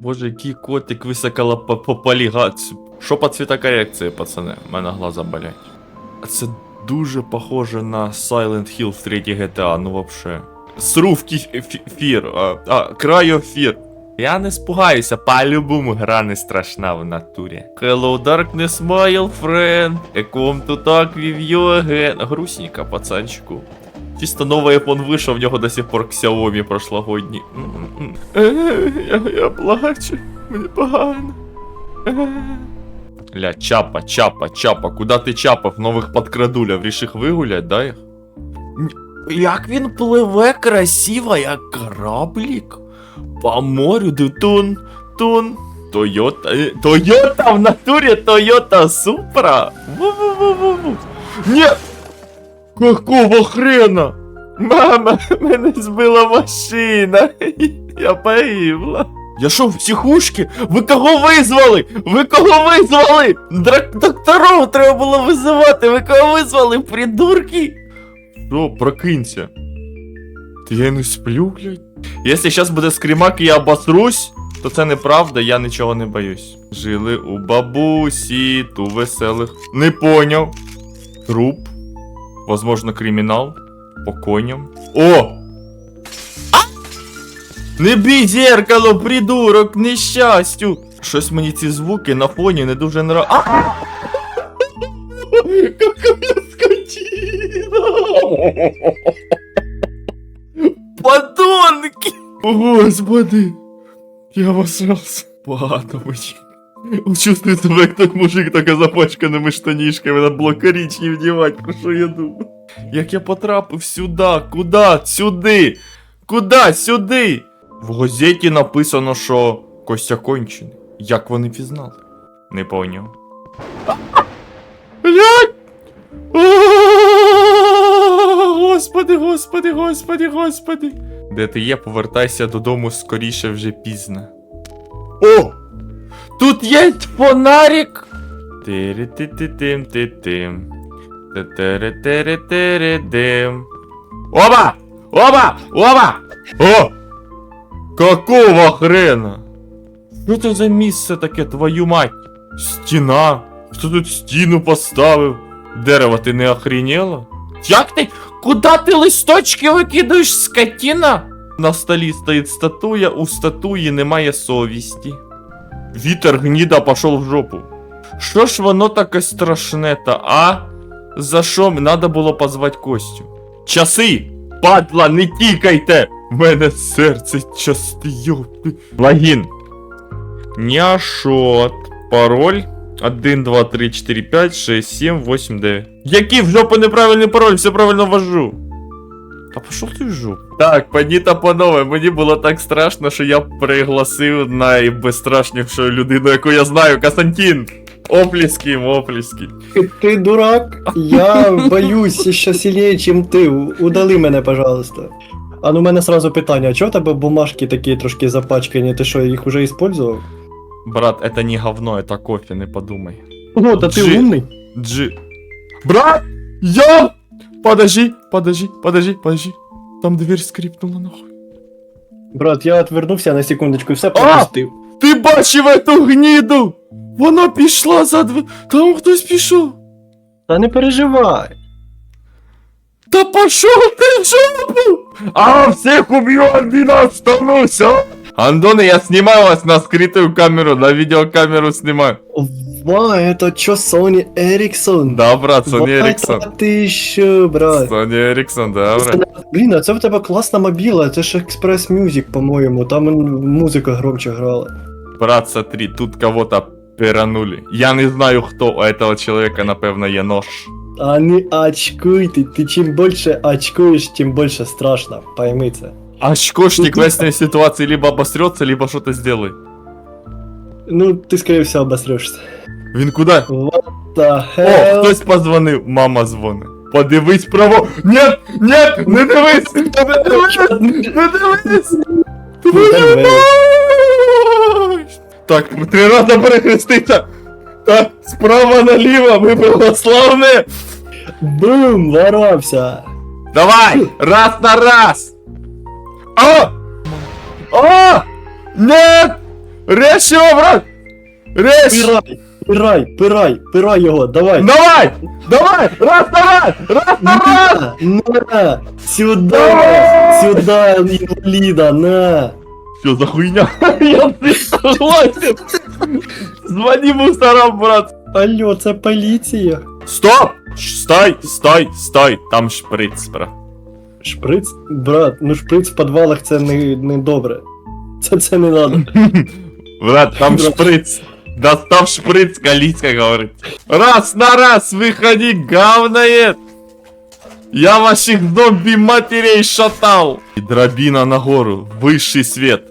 Боже, який котик високала по, по полігацію. Що по цвітокорекції, пацани? У мене глаза болять. Це дуже похоже на Silent Hill в 3 GTA, ну вообще. Срув фір, а, а крайо фір. Я не спугаюся, по-любому гра не страшна в натурі. Hello darkness, my friend. Come to talk with you again. Грустненько, пацанчику. Чисто новий iPhone вийшов, в нього до сих пор Xiaomi. Е, Я, я плачу, мені погано. Ля, чапа, чапа, чапа, куда ти чапав? Нових подкрадулів, рішив вигулять, да їх? Як він пливе красиво, як кораблік. По морю, тун, тун. Тойота, е, Тойота в натурі, Тойота Супра. Ні! Какого хрена? Мама, мене збила машина. Я погибла. Я що, в психушки? Ви кого визвали? Ви кого визвали? Драк докторов треба було визивати. Ви кого визвали, придурки? Що, прокинься. Я не сплю, блядь. Якщо зараз буде скрімак і я обосрусь, то це неправда, я нічого не боюсь. Жили у бабусі, ту веселих. Не поняв. Труп. Возможно, кримінал. По коням. О! Не бій зеркало, придурок, нещастю! Щось мені ці звуки на фоні не дуже нра... А! Какая скотина! Господи! Я обосрался. Погано мені. Чувствую себе як так мужик, така запачканими штанішками на блокарічні вдівати, про що я думаю. Як я потрапив сюди? Куда? Сюди! Куда? Сюди! В газеті написано, що Костя кончений. Як вони пізнали? Не поняв. Господи, господи, господи, господи. Де ти є, повертайся додому скоріше вже пізно. О! Тут є фонарик! Тири-ти-ти-тим, ти-тим. Те-тере-тере-тере-дим. Оба! Оба! Оба! О! Какого хрена? Що це за місце таке, твою мать? Стіна? Хто тут стіну поставив? Дерево, ти не охренела? Як ти? Куда ти листочки викидаєш, скотина? На столі стоїть статуя, у статуї немає совісті. Вітер гніда пошов в жопу. Що ж воно таке страшне та, а? За що надо було позвати Костю? Часи! Падла, не тікайте! В мене серце части, йопи. Логін. Няшот. Пароль. 1, 2, 3, 4, 5, 6, 7, 8, 9. Який в жопу неправильний пароль, все правильно ввожу. Та пошов ти в жопу. Так, пані та панове, мені було так страшно, що я пригласив найбезстрашнішу людину, яку я знаю, Константин. Оплески, їм, оплески. Ты, ты дурак, я боюсь еще сильнее, чем ты. Удали мене, пожалуйста. А ну, у мене сразу питання, а чого в тебе бумажки такі трошки запачкані? Ти що, їх уже использовал? Брат, это не говно, это кофе, не подумай. О, та ти Джи- умний. Джи... Брат! Я! Подожди, подожди, подожди, подожди. Там дверь скрипнула нахуй. Брат, я отвернувся на секундочку і все пропустив. Ти бачив эту гніду? Вона пішла за дв... Там хтось пішов. Та не переживай. Та пошов ти в жопу! А всіх уб'ю, один остануся! Андоне, я снимаю вас на скрытую камеру, на видеокамеру снимаю. Ва, это чо Sony Ericsson? Да, брат, Сони Вот Эриксон. это Ти що, брат? Сони Эриксон, да, брат. Блін, а це в тебе класна мобіла, це ж Express Music, по-моєму, там музика громче грала. Брат, смотри, тут кого-то пиранули. Я не знаю, кто у этого человека, напевно, є нож. А не очкуй ты, ты чем больше очкуешь, тем больше страшно, пойми це. Очкошник в этой ситуации либо обосрется, либо что-то сделает. Ну, ти, скорее всего, обосрешься. Він куди? What the О, hell? хтось позвонив, мама дзвонить. Подивись право. Нет, нет, не дивись! Не дивись! Не дивись! Твою мать! Так, три рази перехреститься! Так, справа наліво, ми православні! Бум, воровся. Давай! Раз на раз! О! О! Нет! Брат! Режь! Пирай, пирай, пирай, пирай його, давай. Давай! Давай! Раз, давай! Раз, давай! На, на, сюда, сюда, инвалида, на. Що за хуйня? Я не согласен! Звони мусорам, брат! Алло, це поліція. Стоп! Стой, стой, стой! Там шприц, брат. Шприц, брат, ну шприц в підвалах це не, не добре. Це це не надо. Брат, там Брат. шприц. Достав шприц, Калицка говорит. Раз на раз выходи, говноед! Я ваших зомби-матерей шатал! И дробина на гору, высший свет.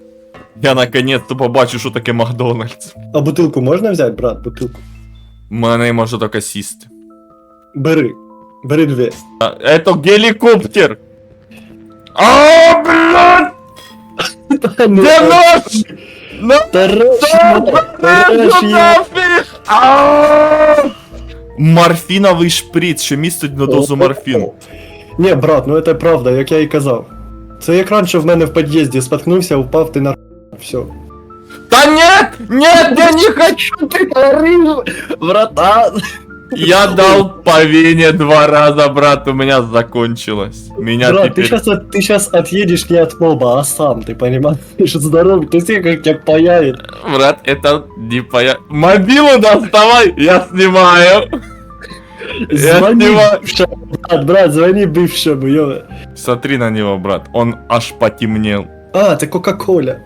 Я наконец-то побачу, що таке Макдональдс. А бутилку можна взяти, брат, бутилку? Мене може тільки сісти. Бери. Бери дві. А, Это геликоптер! А, блядь! Де нож? На Тараш, тараш його. Морфіновий шприц, що містить на дозу морфіну. Ні, брат, ну це правда, як я і казав. Це як раніше в мене в під'їзді споткнувся, впав ти на все. Та нет! Нет, я не хочу! Ти братан. Я дал по вене два раза, брат, у меня закончилось. Меня Брат, ты теперь... сейчас, ты сейчас отъедешь не от моба, а сам, ты понимаешь? Здоровый, ты все как тебя паяет. Брат, это не поя... Мобилу доставай, я снимаю. Я Звони снимаю. бывшему, брат, брат, звони бывшему, ё. Смотри на него, брат, он аж потемнел. А, это Кока-Коля.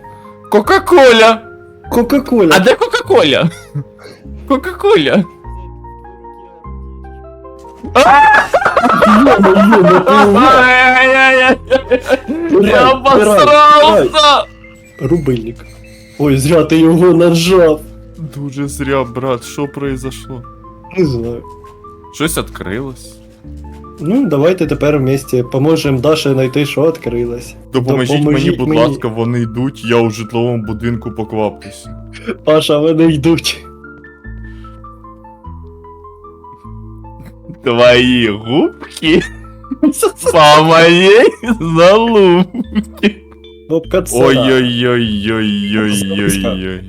Кока-коля! Кока-Коля. А де Кока-коля? Кока-коля. Я обосрался! Рубильник. Ой, зря ты его нажав. Дуже зря, брат, що произошло? Не знаю. Щось відкрилось. Ну, давайте тепер вместе поможемо Даше знайти, що відкрилось. Допоможіть мені, будь ласка, вони йдуть, я у житловому будинку покваплюся. Паша, вони йдуть. Твої губки по моей залупке. Бобка цара. Ой-ой-ой-ой-ой-ой-ой.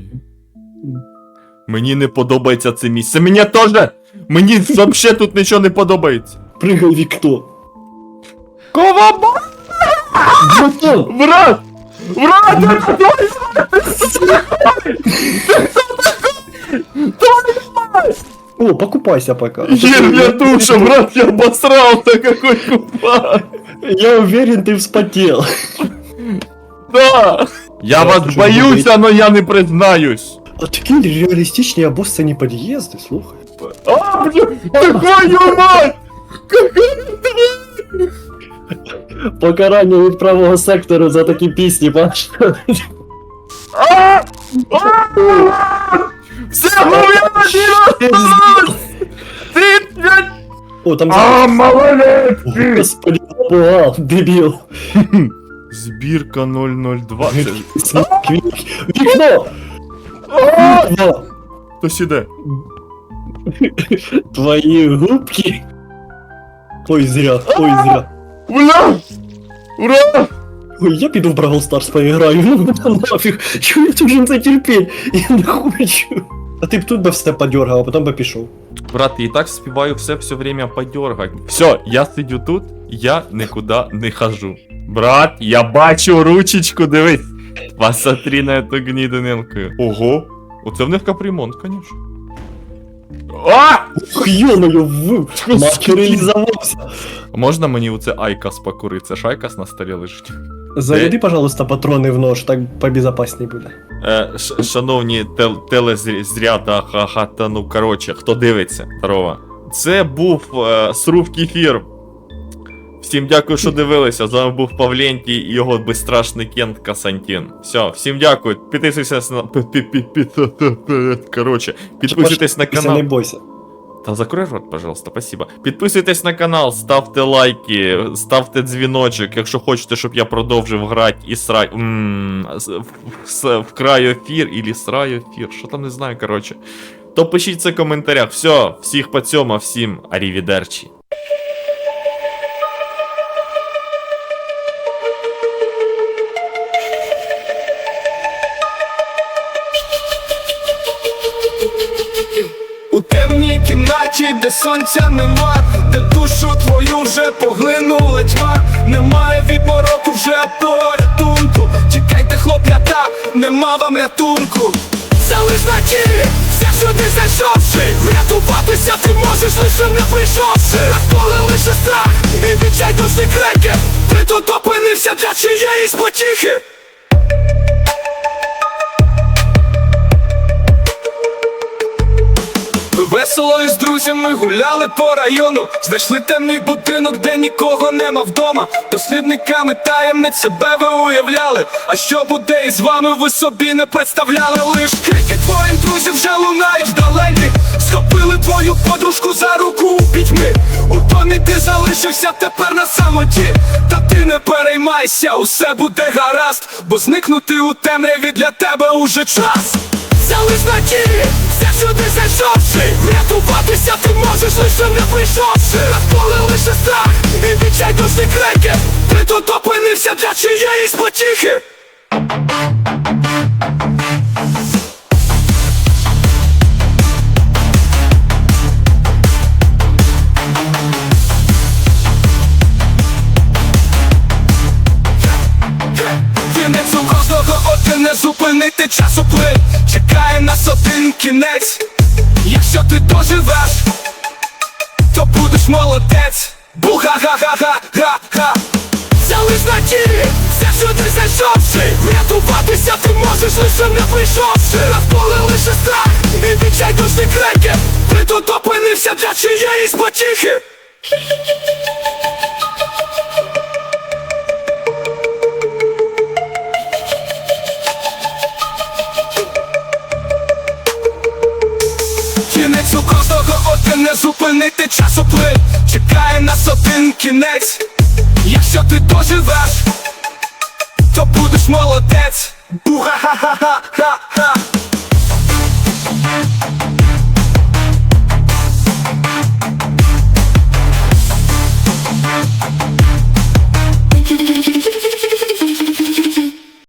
Мені не подобається це місце. Мені теж! Мені взагалі тут нічого не подобається. Пригай в вікно. Коваба! Братан! Брат! Брат! это твой О, покупайся пока. Ебля душа, брат, я обосрался, какой купа! Я уверен, ты вспотел. Да! Я Да, вас ты что, боюся, но я не признаюсь. А такі реалістичні обоссані під'їзди, слухай. А, бля, твою мать! Покарання від правого сектору за такі пісні, бачиш? А! А! Все, хуя, Ты, блядь! О, там А, молодець! Господи, напугав, дебіл. Збірка 002. Вікно! Вікно! Хтось іде. Твої губки. Ой, зря, ой, зря. Ура! Ура! Ой, я піду в Бравл Старс поіграю, ну мене нафіг. Чого я должен це терпеть? Я не хочу. А ти б тут би все подергав, а потім би пішов. Брат, я и так спеваю все все время подергать. Все, я сидю тут, я никуда не хожу. Брат, я бачу ручечку, дивись. Посмотри на эту гнідинилку. Ого, оце в них капремонт, конечно. А! Ух, йо-моє, в... матеріалізувався. Можна мені оце айкас покурити? Це ж айкас на столі лежить. Заряди, пожалуйста, патрони в нож, так побезопасней буде. Е, ш- шановні тел- телезряда, ха-ха, ну коротше, хто дивиться, здорово. Це був е, Срув Кефір. Всім дякую, що дивилися. З вами був Павлентій і його безстрашний Кент Касантін. Все, всім дякую. Підписуйтесь на. пі- пі- пі- пі- пі- Коротше, підписуйтесь на канал. Не бойся. Та закрой рот, пожалуйста, спасибо. Підписуйтесь на канал, ставте лайки, ставте дзвіночок, якщо хочете, щоб я продовжив грати і срай. Ммм, в, в, в край ефір ілі срай ефір, що там не знаю, коротше. То пишіть це в коментарях. Все, всіх по цьому, всім арівідерчі. Кімнаті, де сонця нема, де душу твою вже поглинула тьма, немає від мороку вже порятунку. Чекайте, хлоп'ята, нема вам рятунку. Залиш на тілі, все сюди зайшовши Врятуватися ти можеш лише не прийшовши Навколо лише страх і відчайдушні крики Ти тут опинився для чиєїсь потіхи Весело із друзями гуляли по району, знайшли темний будинок, де нікого нема вдома. Дослідниками таємниць себе ви уявляли. А що буде із вами, ви собі не представляли лиш крики твоїм друзів вже лунають вдалені. Схопили твою подружку за руку у пітьми. У домі ти залишився тепер на самоті. Та ти не переймайся, усе буде гаразд, бо зникнути у темряві для тебе уже час. Залиш на тілі, все сюди зайшовши Врятуватися ти можеш лише не прийшовши. Навколо лише страх і відчайдушні крики. Ти тут опинився для чиєїсь потіхи. Один не зупинити часоплин Чекає нас один кінець. Якщо ти доживеш, то будеш молодець. Залиш на тілі, все сюди зайшовши Врятуватися ти можеш лише не прийшовши. Навколо лише страх і відчай відчайдушні крики. Ти тут опинився для чиєїсь потіхи зупинити часоплив Чекає нас один кінець, якщо ти доживеш, то будеш молодець. Уха-ха-ха-ха-ха-ха.